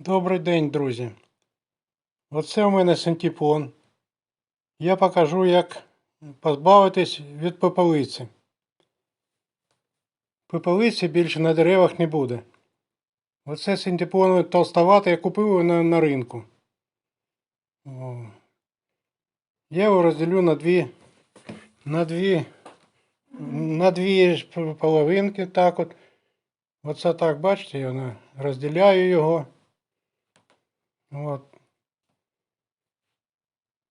Добрий день, друзі. Оце у мене синтепон. Я покажу, як позбавитись від попелиці. Попелиці більше на деревах не буде. Оце синтепон толстоватий, я купив на, на ринку. О. Я його розділю на дві, на дві, на дві половинки, так от. Оце так, бачите, я розділяю його. От.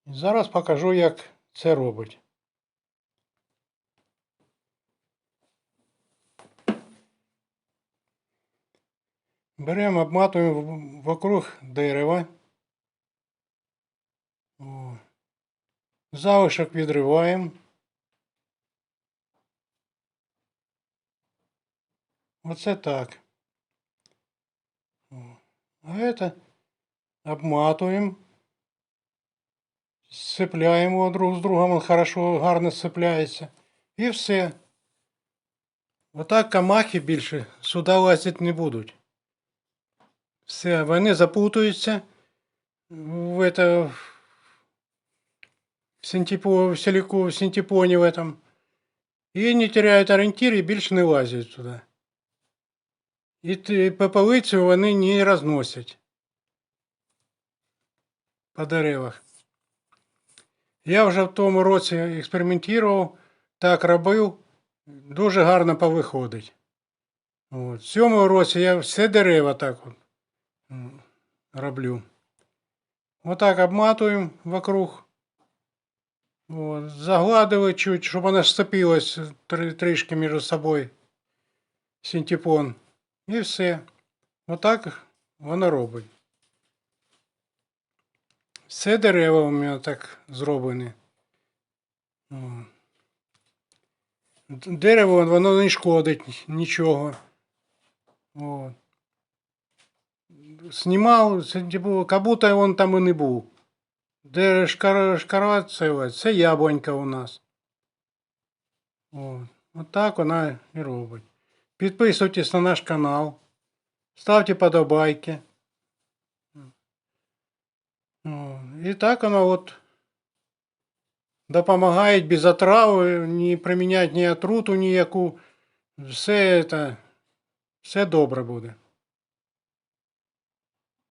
І Зараз покажу, як це робить. Беремо, обматуємо вокруг дерева. О. Залишок відриваємо. Оце так. О. А це обматуємо. Сцепляємо друг з другом, хорошо, гарно сцепляється. І все. Отак камахи більше сюди лазити не будуть. Все, вони запутаються в это в синтепо, в силику, в синтепоні в этом. І не теряють орієнтир і більше не лазять туди. І попелицю вони не розносять по деревах. Я вже в тому році експериментував, так робив, дуже гарно повиходить. От. В цьому році я все дерева так от роблю. Отак обматуємо вокруг. От. Загладили чуть, щоб вона сцепилась трішки між собою. Синтепон. І все. Отак воно робить. Все дерева у мене так зроблені. Дерево воно не шкодить нічого. От. Знімав, типу, як будто він там і не був. Де шкара це, це яблонька у нас. От. От так вона і робить. Підписуйтесь на наш канал. Ставте подобайки. І так оно вот допомагає без отрави, не приміняти ні отруту ніяку. Все це, все добре буде.